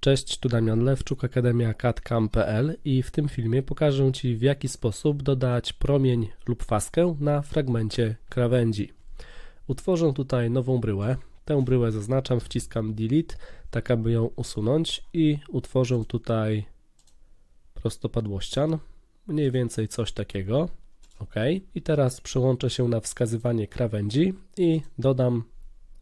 Cześć, tu Damian Lewczuk, Akademia CAD.cam.pl i w tym filmie pokażę Ci w jaki sposób dodać promień lub faskę na fragmencie krawędzi. Utworzę tutaj nową bryłę. Tę bryłę zaznaczam, wciskam Delete, tak aby ją usunąć i utworzę tutaj prostopadłościan, mniej więcej coś takiego. OK. I teraz przełączę się na wskazywanie krawędzi i dodam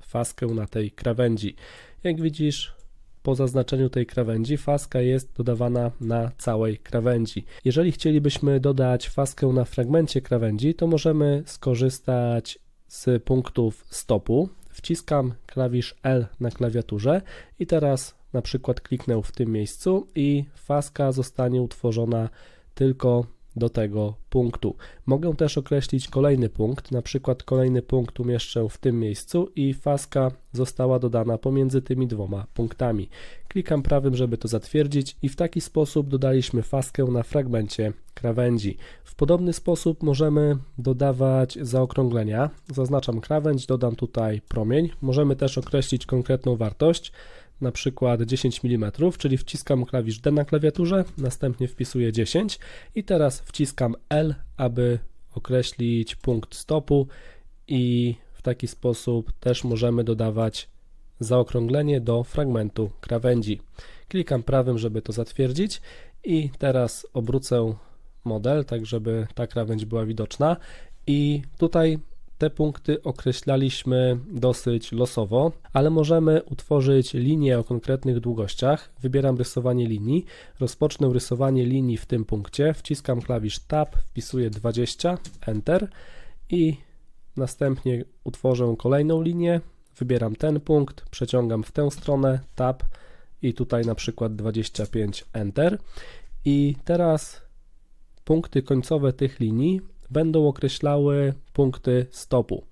faskę na tej krawędzi. Jak widzisz, po zaznaczeniu tej krawędzi faska jest dodawana na całej krawędzi. Jeżeli chcielibyśmy dodać faskę na fragmencie krawędzi, to możemy skorzystać z punktów stopu. Wciskam klawisz L na klawiaturze i teraz na przykład kliknę w tym miejscu i faska zostanie utworzona tylko do tego punktu. Mogę też określić kolejny punkt, na przykład kolejny punkt umieszczę w tym miejscu i faska została dodana pomiędzy tymi dwoma punktami. Klikam prawym, żeby to zatwierdzić i w taki sposób dodaliśmy faskę na fragmencie krawędzi. W podobny sposób możemy dodawać zaokrąglenia. Zaznaczam krawędź, dodam tutaj promień. Możemy też określić konkretną wartość na przykład 10 mm, czyli wciskam klawisz D na klawiaturze, następnie wpisuję 10 i teraz wciskam L, aby określić punkt stopu i w taki sposób też możemy dodawać zaokrąglenie do fragmentu krawędzi. Klikam prawym, żeby to zatwierdzić i teraz obrócę model, tak żeby ta krawędź była widoczna i tutaj te punkty określaliśmy dosyć losowo, ale możemy utworzyć linię o konkretnych długościach. Wybieram rysowanie linii, rozpocznę rysowanie linii w tym punkcie, wciskam klawisz Tab, wpisuję 20, Enter i następnie utworzę kolejną linię, wybieram ten punkt, przeciągam w tę stronę, Tab i tutaj na przykład 25, Enter. I teraz punkty końcowe tych linii będą określały punkty stopu.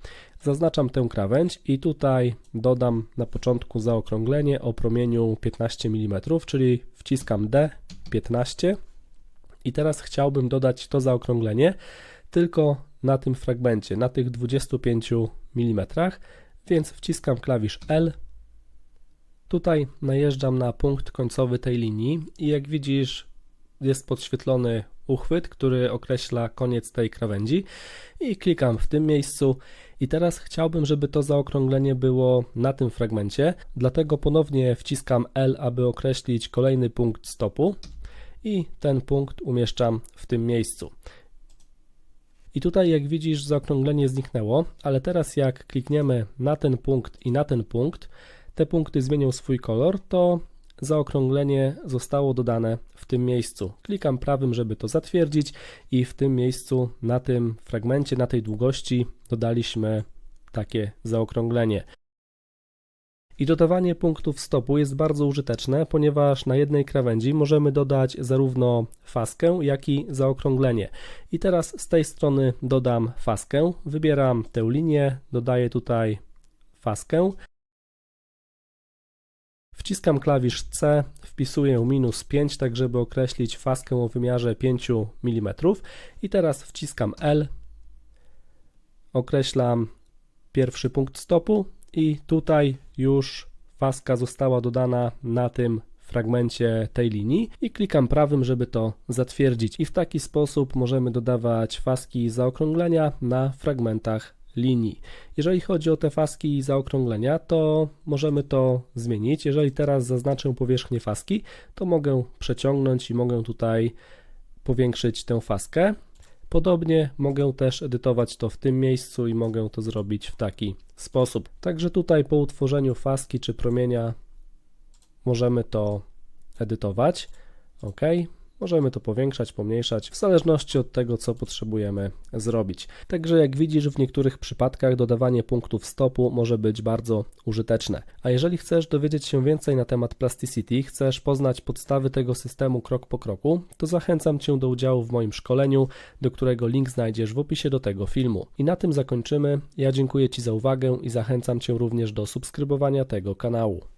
Zaznaczam tę krawędź i tutaj dodam na początku zaokrąglenie o promieniu 15 mm, czyli wciskam D 15 i teraz chciałbym dodać to zaokrąglenie tylko na tym fragmencie, na tych 25 mm, więc wciskam klawisz L. Tutaj najeżdżam na punkt końcowy tej linii i jak widzisz jest podświetlony uchwyt, który określa koniec tej krawędzi. I klikam w tym miejscu. I teraz chciałbym, żeby to zaokrąglenie było na tym fragmencie, dlatego ponownie wciskam L, aby określić kolejny punkt stopu. I ten punkt umieszczam w tym miejscu. I tutaj jak widzisz zaokrąglenie zniknęło, ale teraz jak klikniemy na ten punkt i na ten punkt, te punkty zmienią swój kolor, to zaokrąglenie zostało dodane w tym miejscu. Klikam prawym, żeby to zatwierdzić i w tym miejscu, na tym fragmencie, na tej długości dodaliśmy takie zaokrąglenie. I dodawanie punktów stopu jest bardzo użyteczne, ponieważ na jednej krawędzi możemy dodać zarówno faskę, jak i zaokrąglenie. I teraz z tej strony dodam faskę, wybieram tę linię, dodaję tutaj faskę. Wciskam klawisz C, wpisuję minus 5, tak żeby określić faskę o wymiarze 5 mm i teraz wciskam L, określam pierwszy punkt stopu i tutaj już faska została dodana na tym fragmencie tej linii. I klikam prawym, żeby to zatwierdzić. I w taki sposób możemy dodawać faski zaokrąglenia na fragmentach linii. Jeżeli chodzi o te faski i zaokrąglenia, to możemy to zmienić. Jeżeli teraz zaznaczę powierzchnię faski, to mogę przeciągnąć i mogę tutaj powiększyć tę faskę. Podobnie mogę też edytować to w tym miejscu i mogę to zrobić w taki sposób. Także tutaj po utworzeniu faski czy promienia możemy to edytować. OK. Możemy to powiększać, pomniejszać, w zależności od tego, co potrzebujemy zrobić. Także jak widzisz, w niektórych przypadkach dodawanie punktów stopu może być bardzo użyteczne. A jeżeli chcesz dowiedzieć się więcej na temat Plasticity, chcesz poznać podstawy tego systemu krok po kroku, to zachęcam Cię do udziału w moim szkoleniu, do którego link znajdziesz w opisie do tego filmu. I na tym zakończymy. Ja dziękuję Ci za uwagę i zachęcam Cię również do subskrybowania tego kanału.